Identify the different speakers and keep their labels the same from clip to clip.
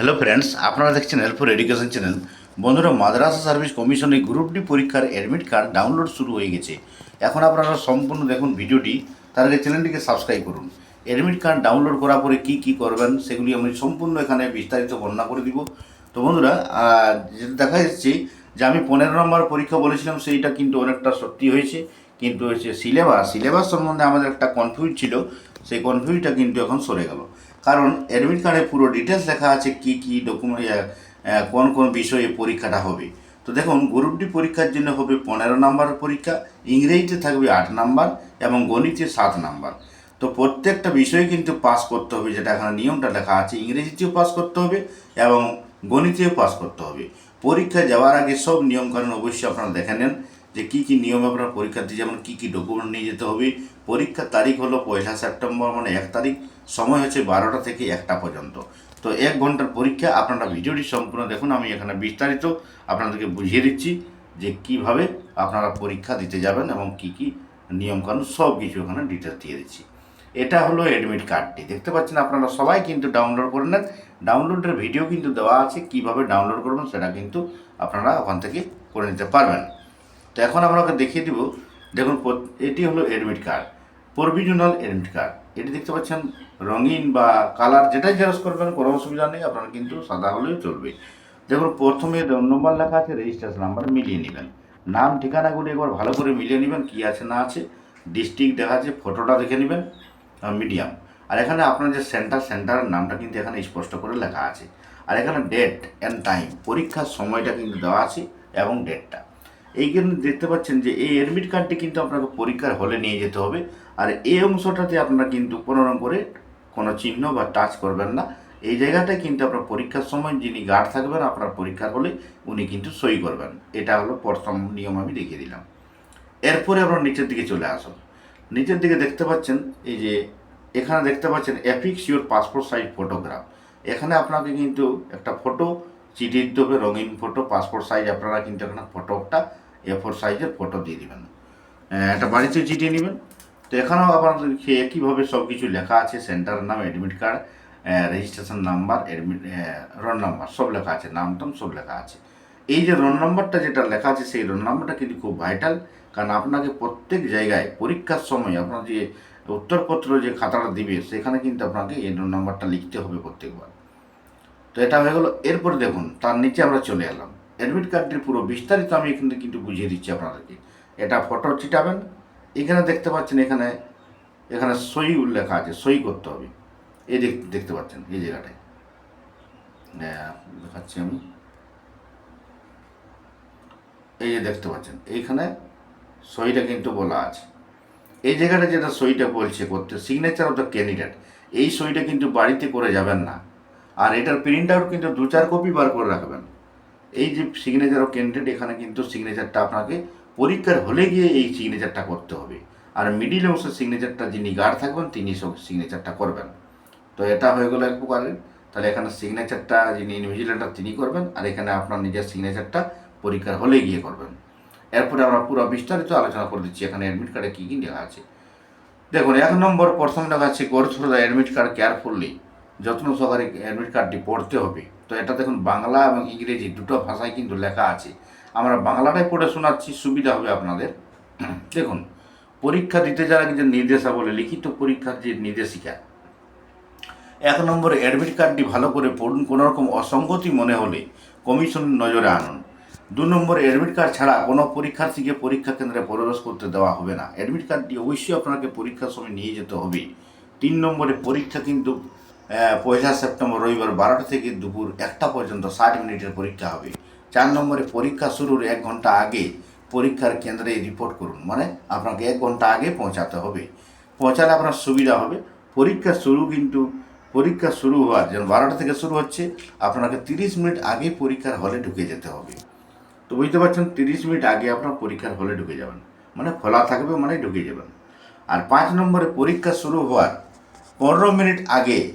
Speaker 1: Hello friends আপনারা দেখছেন help for education channel বন্ধুরা, মাদ্রাসা সার্ভিস কমিশনের গ্রুপ ডি পরীক্ষার অ্যাডমিট কার্ড ডাউনলোড শুরু হয়ে গেছে। এখন আপনারা সম্পূর্ণ দেখুন ভিডিওটি, তার আগে চ্যানেলটিকে সাবস্ক্রাইব করুন। অ্যাডমিট কার্ড ডাউনলোড করার পরে কী কী করবেন, সেগুলি আমি সম্পূর্ণ এখানে বিস্তারিত বর্ণনা করে দিব। তো বন্ধুরা দেখা যাচ্ছে যে আমি পনেরো নম্বর পরীক্ষা বলেছিলাম, সেইটা কিন্তু অনেকটা সত্যি হয়েছে। কিন্তু হচ্ছে সিলেবাস সিলেবাস সম্বন্ধে আমাদের একটা কনফিউজ ছিল, সেই কনফিউজটা কিন্তু এখন সরে গেল। কারণ অ্যাডমিট কার্ডে পুরো ডিটেলস লেখা আছে কি কি ডকুমেন্ট কোন কোন বিষয়ে পরীক্ষাটা হবে। তো দেখুন গ্রুপ ডি পরীক্ষার জন্য হবে পনেরো নাম্বার পরীক্ষা, ইংরেজিতে থাকবে আট নাম্বার এবং গণিতে সাত নাম্বার। তো প্রত্যেকটা বিষয়ে কিন্তু পাস করতে হবে, যেটা এখানে নিয়মটা লেখা আছে। ইংরেজিতেও পাস করতে হবে এবং গণিতেও পাস করতে হবে। পরীক্ষা যাওয়ার আগে সব নিয়মকানুন অবশ্যই আপনারা দেখে নেন যে কী কী নিয়ম আপনারা পরীক্ষা দিয়ে যেমন কী কী ডকুমেন্ট নিয়ে যেতে হবে পরীক্ষার তারিখ হলো পয়লা সেপ্টেম্বর মানে এক তারিখ। সময় হচ্ছে বারোটা থেকে একটা পর্যন্ত। তো এক ঘণ্টার পরীক্ষা, আপনারা ভিডিওটি সম্পূর্ণ দেখুন, আমি এখানে বিস্তারিত আপনাদেরকে বুঝিয়ে দিচ্ছি যে কীভাবে আপনারা পরীক্ষা দিতে যাবেন এবং কি কি নিয়মকানুন, সব কিছু এখানে ডিটেলস দিয়ে দিচ্ছি। এটা হলো অ্যাডমিট কার্ডটি দেখতে পাচ্ছেন আপনারা সবাই কিন্তু ডাউনলোড করে নেন। ডাউনলোডের ভিডিও কিন্তু দেওয়া আছে, কীভাবে ডাউনলোড করবেন সেটা কিন্তু আপনারা ওখান থেকে করে নিতে পারবেন। তো এখন আপনাকে দেখিয়ে দিব। দেখুন, এটি হলো admit card provisional admit card. এটি দেখতে পাচ্ছেন রঙিন বা কালার যেটাই জেরক্স করবেন, কোনো অসুবিধা নেই, আপনারা কিন্তু সাদা হলেও চলবে। দেখুন, প্রথমে নম্বর লেখা আছে রেজিস্ট্রেশন নাম্বার মিলিয়ে নেবেন। নাম, ঠিকানাগুলি একবার ভালো করে মিলিয়ে নেবেন, কী আছে, না আছে। ডিস্ট্রিক্ট দেখা আছে ফটোটা দেখে নেবেন মিডিয়াম আর এখানে আপনার যে সেন্টার সেন্টারের নামটা কিন্তু এখানে স্পষ্ট করে লেখা আছে। আর এখানে ডেট অ্যান্ড টাইম পরীক্ষার সময়টা কিন্তু দেওয়া আছে এবং ডেটটা এইখানে দেখতে পাচ্ছেন যে এই অ্যাডমিট কার্ডটি কিন্তু আপনাকে পরীক্ষার হলে নিয়ে যেতে হবে। আর এই অংশটাতে আপনারা কিন্তু কোনো রকম করে কোনো চিহ্ন বা টাচ করবেন না। এই জায়গাটায় কিন্তু আপনার পরীক্ষার সময় যিনি গার্ড থাকবেন, আপনার পরীক্ষার হলে উনি কিন্তু সই করবেন। এটা হলো প্রথম নিয়ম আমি দেখিয়ে দিলাম। এরপরে আপনার নিচের দিকে চলে আসুন। নিচের দিকে দেখতে পাচ্ছেন, এই যে এখানে দেখতে পাচ্ছেন affix your passport size photograph এখানে আপনাকে কিন্তু একটা ফটো চিঠি দিতে হবে রঙিন ফটো পাসপোর্ট সাইজ আপনারা কিন্তু এখানে ফটোটা এ ফোর সাইজের ফটো দিয়ে দেবেন। একটা বাড়িতে চিঠি নেবেন। তো এখানেও আপনাদের সে- একইভাবে সব কিছু লেখা আছে সেন্টারের নাম admit card registration number admit roll number সব লেখা আছে, নাম টাম সব লেখা আছে। এই যে রোল নাম্বারটা যেটা লেখা আছে, সেই রোল নাম্বারটা কিন্তু খুব ভাইটাল কারণ আপনাকে প্রত্যেক জায়গায় পরীক্ষার সময় আপনার যে উত্তরপত্র যে খাতাটা দিবে, সেখানে কিন্তু আপনাকে এই রোল নাম্বারটা লিখতে হবে প্রত্যেকবার। তো এটা হয়ে গেলো। এরপর দেখুন, তার নিচে আমরা চলে এলাম। অ্যাডমিট কার্ডটির পুরো বিস্তারিত আমি এখানে কিন্তু বুঝিয়ে দিচ্ছি আপনাদেরকে। এটা ফটো চিটাবেন এখানে দেখতে পাচ্ছেন এখানে এখানে সই লেখা আছে সই করতে হবে। এই দেখ দেখতে পাচ্ছেন এই জায়গাটায়। আহ, দেখাচ্ছি আমি। এই যে দেখতে পাচ্ছেন এইখানে সইটা কিন্তু বলা আছে। এই জায়গাটা যেটা সইটা বলছে করতে সিগনেচার অফ দ্য ক্যান্ডিডেট এই সইটা কিন্তু বাড়িতে করে যাবেন না। আর এটার প্রিন্ট আউট কিন্তু দু চার কপি বার করে রাখবেন। এই যে সিগনেচার অফ ক্যান্ডিডেট এখানে কিন্তু সিগনেচারটা আপনাকে পরীক্ষার হলে গিয়ে এই সিগনেচারটা করতে হবে। আর মিডিল অংশের সিগনেচারটা যিনি গার্ড থাকবেন, তিনি সব সিগনেচারটা করবেন। তো এটা হয়ে গেলো এক প্রকারের। তাহলে এখানে সিগনেচারটা যিনি নিউজিল্যান্ডার তিনি করবেন, আর এখানে আপনার নিজের সিগনেচারটা পরীক্ষার হলে গিয়ে করবেন। এরপরে আমরা পুরো বিস্তারিত আলোচনা করে দিচ্ছি, এখানে অ্যাডমিট কার্ডে কী কী লেখা আছে। দেখুন, এক নম্বর প্রথম লেখা আছে go through the admit card carefully যত্ন সহকারে অ্যাডমিট কার্ডটি পড়তে হবে। তো এটা দেখুন, বাংলা এবং ইংরেজি দুটো ভাষায় কিন্তু লেখা আছে। আমরা বাংলাটাই পড়ে শোনাচ্ছি, সুবিধা হবে আপনাদের। দেখুন, পরীক্ষা দিতে যারা যে নির্দেশাবলী, লিখিত পরীক্ষার যে নির্দেশিকা, এক নম্বরে অ্যাডমিট কার্ডটি ভালো করে পড়ুন, কোনো রকম অসঙ্গতি মনে হলে কমিশন নজরে আনুন। দু নম্বরে অ্যাডমিট কার্ড ছাড়া কোনো পরীক্ষার্থীকে পরীক্ষা কেন্দ্রে প্রবেশ করতে দেওয়া হবে না। অ্যাডমিট কার্ডটি অবশ্যই আপনাকে পরীক্ষার সময় নিয়ে যেতে হবে। তিন নম্বরে পরীক্ষা কিন্তু পয়লা সেপ্টেম্বর রবিবার বারোটা থেকে দুপুর একটা পর্যন্ত ষাট মিনিটের পরীক্ষা হবে। চার নম্বরে পরীক্ষা শুরুর এক ঘণ্টা আগে পরীক্ষার কেন্দ্রে রিপোর্ট করুন। মানে আপনাকে এক ঘণ্টা আগে পৌঁছাতে হবে। পৌঁছালে আপনার সুবিধা হবে। পরীক্ষা শুরু কিন্তু, পরীক্ষা শুরু হওয়ার যেমন বারোটা থেকে শুরু হচ্ছে, আপনাকে তিরিশ মিনিট আগে পরীক্ষার হলে ঢুকে যেতে হবে। তো বুঝতে পারছেন, তিরিশ মিনিট আগে আপনার পরীক্ষার হলে ঢুকে যাবেন। মানে খোলা থাকবে মানে ঢুকে যাবেন। আর পাঁচ নম্বরে পরীক্ষা শুরু হওয়ার পনেরো মিনিট আগে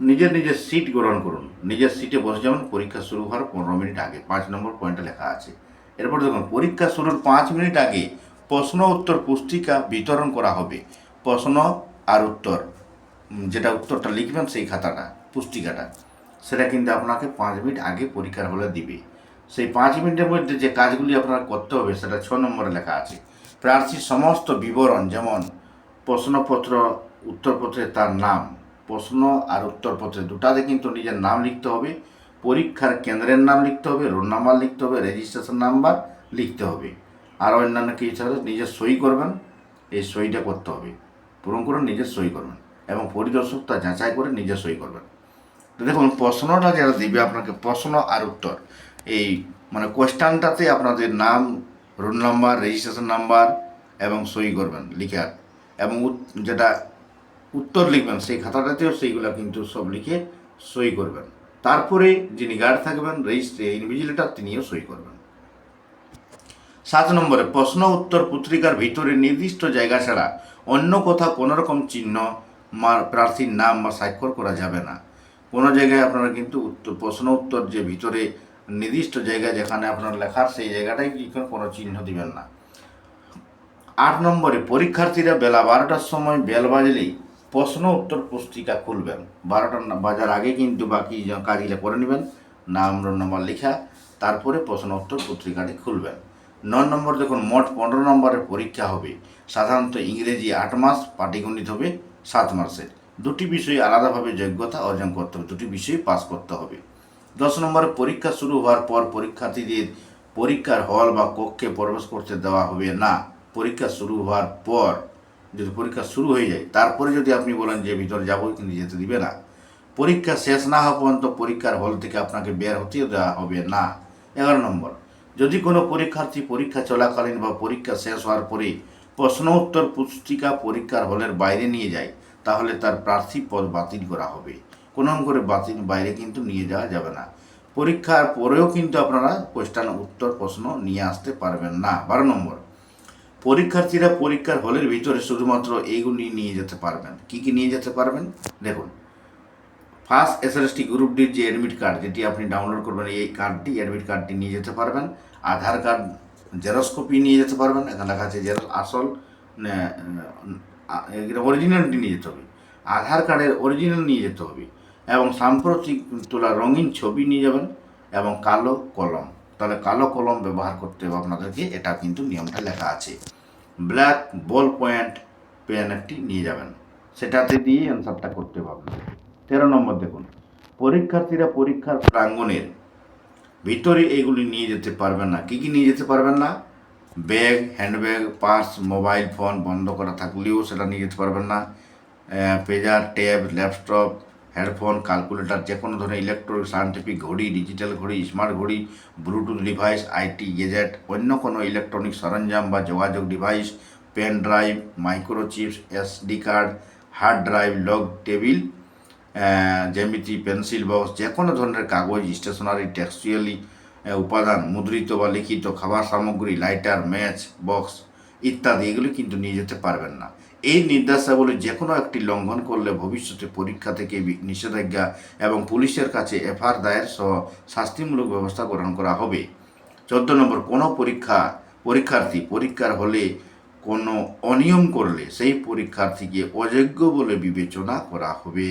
Speaker 1: নিজের নিজের সিট গ্রহণ করুন। নিজের সিটে বসে যাবেন পরীক্ষা শুরু হওয়ার পনেরো মিনিট আগে, পাঁচ নম্বর পয়েন্টে লেখা আছে। এরপর দেখুন, পরীক্ষা শুরুর পাঁচ মিনিট আগে প্রশ্ন, উত্তর, পুস্তিকা বিতরণ করা হবে। প্রশ্ন আর উত্তর যেটা উত্তরটা লিখবেন সেই খাতাটা, পুস্তিকাটা, সেটা কিন্তু আপনাকে পাঁচ মিনিট আগে পরীক্ষার হলে দিবে। সেই পাঁচ মিনিটের মধ্যে যে কাজগুলি আপনার করতে হবে, সেটা ছ নম্বরে লেখা আছে। প্রার্থীর সমস্ত বিবরণ, যেমন প্রশ্নপত্র উত্তরপত্রে তার নাম প্রশ্ন আর উত্তরপত্রে দুটাতে কিন্তু নিজের নাম লিখতে হবে, পরীক্ষার কেন্দ্রের নাম লিখতে হবে, রোল নাম্বার লিখতে হবে, রেজিস্ট্রেশন নাম্বার লিখতে হবে। আর অন্যান্য কিছু নিজের সই করবেন, এই সইটা করতে হবে। পূরণ করে নিজের সই করবেন এবং পরিদর্শক তা যাচাই করে নিজে সই করবেন। তো দেখুন, প্রশ্নটা যারা দিবে আপনাকে প্রশ্ন আর উত্তর, এই মানে কোয়েশ্চানটাতে আপনাদের নাম, রোল নাম্বার, রেজিস্ট্রেশন নাম্বার এবং সই করবেন লিখার এবং যেটা উত্তর লিখবেন, সেই খাতাটাতেও সেইগুলো কিন্তু সব লিখে সই করবেন। তারপরে যিনি গার্ড থাকবেন, রেজিস্ট্রে ইনভিজিলেটার, তিনিও সই করবেন। সাত নম্বরে, প্রশ্ন, উত্তর পত্রিকার ভিতরে নির্দিষ্ট জায়গা ছাড়া অন্য কোথাও কোনো রকম চিহ্ন প্রার্থীর নাম বা স্বাক্ষর করা যাবে না। কোনো জায়গায় আপনারা কিন্তু উত্তর, প্রশ্ন, উত্তর যে ভিতরে নির্দিষ্ট জায়গা যেখানে আপনার লেখার, সেই জায়গাটাই কোনো চিহ্ন দিবেন না। আট নম্বরে, পরীক্ষার্থীরা বেলা বারোটার সময় বেল বাজলেই প্রশ্ন উত্তর পুস্তিকা খুলবেন। বারোটা বাজার আগে কিন্তু বাকি কাজগুলো করে নেবেন। নাম নম্বর লেখা, তারপরে প্রশ্ন উত্তর পত্রিকাটি খুলবেন। ন নম্বর দেখুন, মোট পনেরো নম্বরের পরীক্ষা হবে। সাধারণত ইংরেজি আট মাস, পাটিগণিত হবে সাত মাসের দুটি বিষয়ে আলাদাভাবে যোগ্যতা অর্জন করতে হবে, দুটি বিষয়ে পাস করতে হবে। দশ নম্বরে পরীক্ষা শুরু হওয়ার পর পরীক্ষার্থীদের পরীক্ষার হল বা কক্ষে প্রবেশ করতে দেওয়া হবে না। পরীক্ষা শুরু হওয়ার পর যদি পরীক্ষা শুরু হয়ে যায়, তারপরে যদি আপনি বলেন যে ভিতরে যাব কিন্তু যেতে দিবে না, পরীক্ষা শেষ না হওয়া পর্যন্ত পরীক্ষার হল থেকে আপনাকে বের হতে দেওয়া হবে না। এগারো নম্বর, যদি কোনো পরীক্ষার্থী পরীক্ষা চলাকালীন বা পরীক্ষা শেষ হওয়ার পরে প্রশ্ন উত্তর পুস্তিকা পরীক্ষার হলের বাইরে নিয়ে যায়, তাহলে তার প্রার্থী পদ বাতিল করা হবে। কোনো করে বাতিল বাইরে কিন্তু নিয়ে যাওয়া যাবে না। পরীক্ষার পরেও কিন্তু আপনারা কোয়েশ্চান উত্তর প্রশ্ন নিয়ে আসতে পারবেন না। বারো নম্বর পরীক্ষার্থীরা পরীক্ষার হলের ভিতরে শুধুমাত্র এইগুলি নিয়ে যেতে পারবেন। কি কি নিয়ে যেতে পারবেন? দেখুন, ফার্স্ট এসএসটি গ্রুপ ডির যে অ্যাডমিট কার্ড, যেটি আপনি ডাউনলোড করবেন, এই কার্ডটি, অ্যাডমিট কার্ডটি নিয়ে যেতে পারবেন। আধার কার্ড জেরক্স কপি নিয়ে যেতে পারবেন। এখানে লেখা আছে জেরক্স, আসল অরিজিনালটি নিয়ে যেতে হবে। আধার কার্ডের অরিজিনাল নিয়ে যেতে হবে এবং সাম্প্রতিক তোলা রঙিন ছবি নিয়ে যাবেন এবং কালো কলম। তাহলে কালো কলম ব্যবহার করতে হবে আপনাদেরকে, এটা কিন্তু নিয়মটা লেখা আছে। ব্ল্যাক বল পয়েন্ট পেন একটি নিয়ে যাবেন। সেটাতে দিয়ে অ্যান্সারটা করতে পারবেন তেরো নম্বর দেখুন। পরীক্ষার্থীরা পরীক্ষার প্রাঙ্গণের ভিতরে এগুলি নিয়ে যেতে পারবেন না। কী কী নিয়ে যেতে পারবেন না? Bag, handbag, purse, mobile phone বন্ধ করা থাকলেও সেটা নিয়ে যেতে পারবেন না। Pager, tab, laptop headphone calculator যে কোনো ধরনের ইলেকট্রনিক সায়েন্টিফিক ঘড়ি ডিজিটাল ঘড়ি স্মার্ট ঘড়ি ব্লুটুথ ডিভাইস আইটি গেজেট অন্য কোনো ইলেকট্রনিক সরঞ্জাম বা যোগাযোগ device pen drive microchips SD card hard drive log table জ্যামিতি পেন্সিল বক্স যে কোনো ধরনের কাগজ স্টেশনারি টেক্সচুয়ালি উপাদান, মুদ্রিত বা লিখিত, খাবার সামগ্রী লাইটার ম্যাচ বক্স ইত্যাদি। এগুলি কিন্তু নিয়ে যেতে পারবেন না। এই নির্দেশাবলী যে কোনো একটি লঙ্ঘন করলে ভবিষ্যতে পরীক্ষা থেকে নিষেধাজ্ঞা এবং পুলিশের কাছে এফআইআর দায়ের সহ শাস্তিমূলক ব্যবস্থা গ্রহণ করা হবে। চোদ্দ নম্বর, কোনো পরীক্ষা, পরীক্ষার্থী পরীক্ষার হলে কোনো অনিয়ম করলে সেই পরীক্ষার্থীকে অযোগ্য বলে বিবেচনা করা হবে।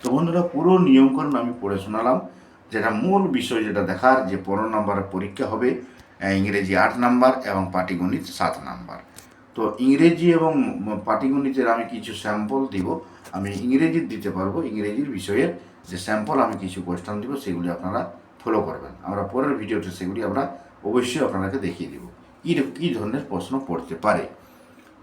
Speaker 1: তো বন্ধুরা, পুরো নিয়মকরণ আমি পড়ে শোনালাম। যেটা মূল বিষয় যেটা দেখার যে পনেরো নম্বরের পরীক্ষা হবে ইংরেজি আট নাম্বার এবং পাটিগণিত সাত নাম্বার। তো ইংরেজি এবং পাটিগণিতের আমি কিছু স্যাম্পল দিব, আমি ইংরেজির দিতে পারব, ইংরেজির বিষয়ের যে স্যাম্পল আমি কিছু কোয়েশ্চন দিব, সেগুলি আপনারা ফলো করবেন। আমরা পরের ভিডিওতে সেগুলি আমরা অবশ্যই আপনাদেরকে দেখিয়ে দেবো। কী কী ধরনের প্রশ্ন পড়তে পারে?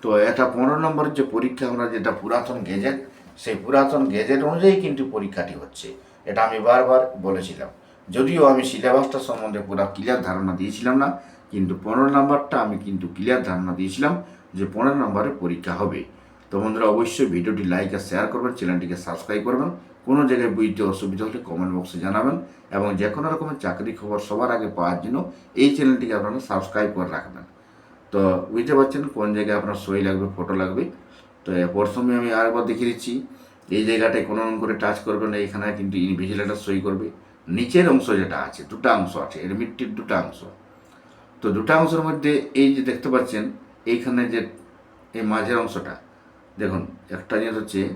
Speaker 1: তো এটা পনেরো নম্বরের যে পরীক্ষা, আমরা যেটা পুরাতন গেজেট, সেই পুরাতন গেজেট অনুযায়ী কিন্তু পরীক্ষাটি হচ্ছে। এটা আমি বারবার বলেছিলাম। যদিও আমি সিলেবাসটা সম্বন্ধে পুরো ক্লিয়ার ধারণা দিয়েছিলাম না, কিন্তু পনেরো নম্বরটা আমি কিন্তু ক্লিয়ার ধারণা দিয়েছিলাম। যে পনেরো নম্বরের পরীক্ষা হবে। তো বন্ধুরা, অবশ্যই ভিডিওটি লাইক আর শেয়ার করবেন, চ্যানেলটিকে সাবস্ক্রাইব করবেন। কোনো জায়গায় বুঝতে অসুবিধা হলে কমেন্ট বক্সে জানাবেন এবং যে কোনো রকমের চাকরি খবর সবার আগে পাওয়ার জন্য এই চ্যানেলটিকে আপনারা সাবস্ক্রাইব করে রাখবেন। তো বুঝতে পারছেন কোন জায়গায় আপনার সই লাগবে ফটো লাগবে? তো প্রথমে আমি আরেকবার দেখিয়ে দিচ্ছি। এই জায়গাটায় কোনো রকম করে টাচ করবেন এখানে কিন্তু ইনভিজিলেটার সই করবে। নিচের অংশ যেটা আছে, দুটো অংশ আছে এডমিটটির দুটা অংশ। তো দুটো অংশের মধ্যে এই যে দেখতে পাচ্ছেন এইখানে যে এই মাঝের অংশটা, দেখুন, একটা জিনিস হচ্ছে,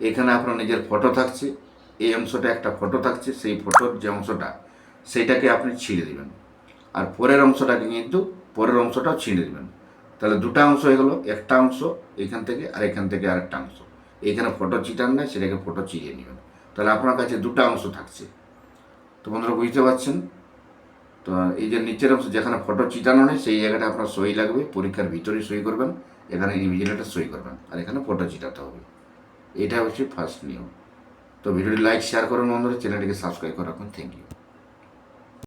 Speaker 1: এখানে আপনার নিজের ফটো থাকছে, এই অংশটা একটা ফটো থাকছে, সেই ফটোর যে অংশটা সেইটাকে আপনি ছিঁড়ে দেবেন। আর পরের অংশটাকে কিন্তু পরের অংশটাও ছিঁড়ে দেবেন। তাহলে দুটা অংশ হয়ে গেলো, একটা অংশ এখান থেকে আর এখান থেকে আরেকটা অংশ। এখানে ফটো চিটান নেই সেটাকে ফটো চিরিয়ে নেবেন। তাহলে আপনার কাছে দুটা অংশ থাকছে। তো বন্ধুরা, বুঝতে পারছেন? তো এই যে নিচের অংশ, যেখানে ফটো চিটানো নেই, সেই জায়গাটা আপনার সই লাগবে, পরীক্ষার ভিতরে সই করবেন, এখানে ইনভিজিলেটার সই করবেন, আর এখানে ফটো চিটাতে হবে। এটা হচ্ছে ফার্স্ট নিয়ম। তো ভিডিওটি লাইক শেয়ার করুন বন্ধুরা, চ্যানেলটিকে সাবস্ক্রাইব করে রাখুন থ্যাংক ইউ